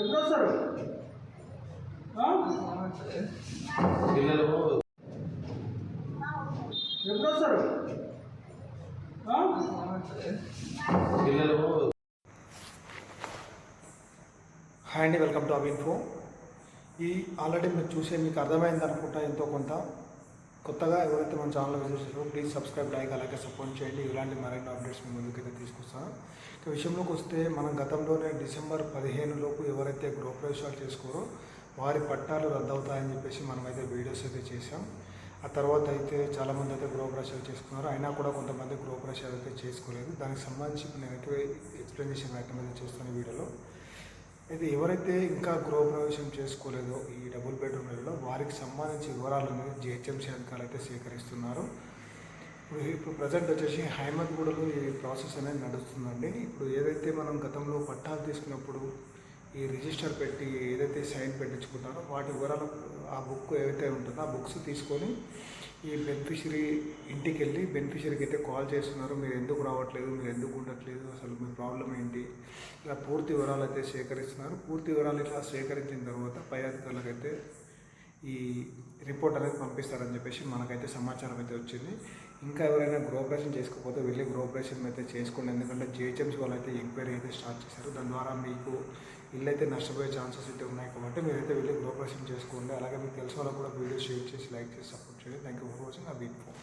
ఎప్పుడు వస్తారు? ఎప్పుడు వస్తారు? హాయ్ అండి వెల్కమ్ టు అవిన్ఫో ఈ ఆల్రెడీ మీరు చూసే మీకు అర్థమైంది అనుకుంటా ఎంతో కొంత. కొత్తగా ఎవరైతే మన ఛానల్ విజిట్ చేస్తారో ప్లీజ్ సబ్స్క్రైబ్ లైక్ అలాగే సపోర్ట్ చేయండి. ఇలాంటి మరిన్ని అప్డేట్స్ మీ ముందుకైతే తీసుకొస్తాను ఇక విషయంలోకి వస్తే మనం గతంలోనే డిసెంబర్ పదిహేను లోపు ఎవరైతే గృహప్రవేశాలు చేసుకోరో వారి పట్టాలు రద్దవుతాయని చెప్పేసి మనమైతే వీడియోస్ అయితే చేసాం ఆ తర్వాత అయితే చాలామంది అయితే గృహప్రవేశాలు చేసుకున్నారు. అయినా కూడా కొంతమంది గృహప్రవేశాలు అయితే చేసుకోలేదు. దానికి సంబంధించి ఇప్పుడు నేనైతే ఎక్స్ప్లెనేషన్ ఐటమ్ అయితే చేస్తాను వీడియోలో. అయితే ఎవరైతే ఇంకా గృహప్రవేశం చేసుకోలేదో ఈ డబుల్ బెడ్రూమ్లలో వారికి సంబంధించి వివరాలు అనేది జిహెచ్ఎంసీ అధికారులు అయితే సేకరిస్తున్నారు. ఇప్పుడు ఇప్పుడు ప్రజెంట్ వచ్చేసి హైమద్గూడలో ఈ ప్రాసెస్ అనేది నడుస్తుందండి. ఇప్పుడు ఏదైతే మనం గతంలో పట్టాలు తీసుకున్నప్పుడు ఈ రిజిస్టర్ పెట్టి ఏదైతే సైన్ పెట్టించుకుంటారో వాటి వివరాలు ఆ బుక్ ఏదైతే ఉంటుందో ఆ బుక్స్ తీసుకొని ఈ బెనిఫిషరీ ఇంటికి వెళ్ళి బెనిఫిషరీకి అయితే కాల్ చేస్తున్నారు. మీరు ఎందుకు రావట్లేదు? మీరు ఎందుకు ఉండట్లేదు? అసలు మీ ప్రాబ్లం ఏంటి? ఇలా పూర్తి వివరాలు అయితే సేకరిస్తున్నారు. పూర్తి వివరాలు ఇట్లా సేకరించిన తర్వాత పై అధికారులకు అయితే ఈ రిపోర్ట్ అనేది పంపిస్తారని చెప్పేసి మనకైతే సమాచారం అయితే వచ్చింది. ఇంకా ఎవరైనా గ్రోపరేషన్ చేసుకోకపోతే వెళ్ళి గ్రోపరేషన్ అయితే చేసుకోండి. ఎందుకంటే జిహెచ్ఎంసీ వాళ్ళు అయితే ఎంక్వైరీ అయితే స్టార్ట్ చేశారు. దాని ద్వారా మీకు ఇల్లు అయితే నష్టపోయే ఛాన్సెస్ అయితే ఉన్నాయి కాబట్టి మీరైతే వెళ్ళి గ్రోపరేషన్ చేసుకోండి. అలాగే మీకు తెలిసిన వాళ్ళకు కూడా వీడియో షేర్ చేసి లైక్ చేసి సపోర్ట్ చేయండి. థ్యాంక్ యూ ఫర్ వాచింగ్ ఆ వీక్ ఫోన్